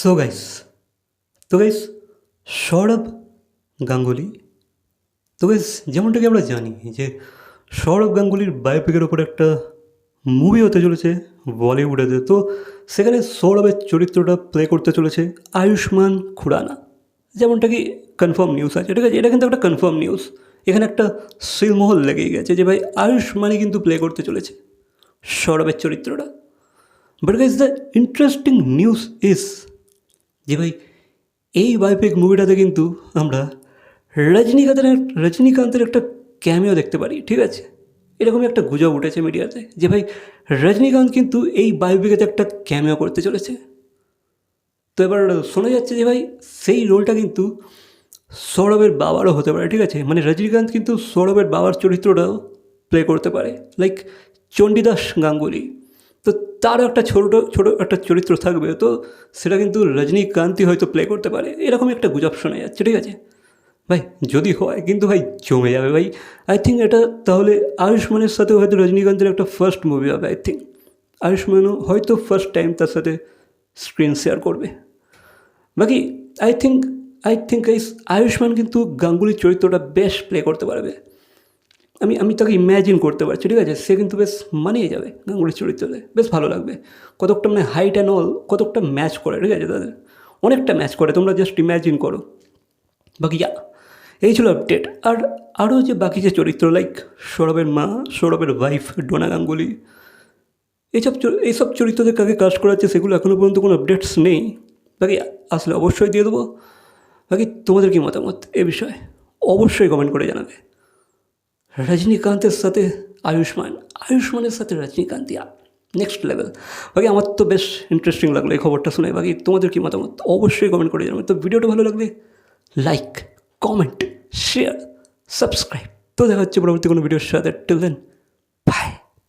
So guys তো guys Sourav Ganguly. তো guys যেমনটাকে আমরা জানি যে সৌরভ গাঙ্গুলির বায়োপিকের ওপর একটা মুভি হতে চলেছে বলিউডেতে। তো সেখানে সৌরভের চরিত্রটা প্লে করতে চলেছে আয়ুষ্মান খুরানা। যেমনটা কি কনফার্ম নিউজ আছে। ঠিক আছে এটা কিন্তু একটা কনফার্ম নিউজ এখানে একটা সিলমোহল লেগেই গেছে যে ভাই, আয়ুষ্মানই কিন্তু প্লে করতে চলেছে সৌরভের চরিত্রটা। But guys the interesting news is যে ভাই, এই বায়োপিক মুভিটাতে কিন্তু আমরা রজনীকান্তের রজনীকান্তের একটা ক্যামিও দেখতে পারি, ঠিক আছে? এরকমই একটা গুজব উঠেছে মিডিয়াতে যে ভাই, রজনীকান্ত কিন্তু এই বায়োপিকেতে একটা ক্যামিও করতে চলেছে। তো এবার শোনা যাচ্ছে যে ভাই, সেই রোলটা কিন্তু সৌরভের বাবারও হতে পারে, ঠিক আছে? মানে রজনীকান্ত কিন্তু সৌরভের বাবার চরিত্রটাও প্লে করতে পারে। লাইক চণ্ডীদাস গাঙ্গুলি। তো তারও একটা ছোটো ছোটো একটা চরিত্র থাকবে। তো সেটা কিন্তু রজনীকান্তই হয়তো প্লে করতে পারে। এরকম একটা গুজব শোনা যাচ্ছে, ঠিক আছে? ভাই, যদি হয়, কিন্তু ভাই জমে যাবে ভাই। আই থিঙ্ক এটা তাহলে আয়ুষ্মানের সাথে হয়তো রজনীকান্তের একটা ফার্স্ট মুভি হবে আই থিঙ্ক আয়ুষ্মানও হয়তো ফার্স্ট টাইম তার সাথে স্ক্রিন শেয়ার করবে। বাকি আই থিঙ্ক আই থিঙ্ক এই আয়ুষ্মান কিন্তু গাঙ্গুলির চরিত্রটা বেশ প্লে করতে পারবে। আমি আমি তাকে ইম্যাজিন করতে পারছি, ঠিক আছে? সে কিন্তু বেশ মানিয়ে যাবে গাঙ্গুলির চরিত্রতে বেশ ভালো লাগবে। কতকটা মানে হাইট অ্যান্ড অল কতকটা ম্যাচ করে, ঠিক আছে তাদের? অনেকটা ম্যাচ করে, তোমরা জাস্ট ইম্যাজিন করো। বাকি এই ছিল আপডেট আর আরও যে বাকি যে চরিত্র লাইক সৌরভের মা, সৌরভের ওয়াইফ ডোনা গাঙ্গুলি এইসব এইসব চরিত্রদের কাকে কাজ করাচ্ছে সেগুলো এখনও পর্যন্ত কোনো আপডেটস নেই। বাকি আসলে অবশ্যই দিয়ে দেবো। বাকি তোমাদের কি মতামত এ বিষয়ে? অবশ্যই কমেন্ট করে জানাবে। রজনীকান্তের সাথে আয়ুষ্মান, আয়ুষ্মানের সাথে রজনীকান্তিয়া নেক্সট লেভেল বাকি আমার তো বেশ ইন্টারেস্টিং লাগল এই খবরটা শুনে। বাকি তোমাদের কি মতামত? অবশ্যই কমেন্ট করে জানাবে। তো ভিডিওটা ভালো লাগলে লাইক কমেন্ট শেয়ার সাবস্ক্রাইব তো দেখা হচ্ছে পরবর্তী কোনো ভিডিওর সাথে। Till then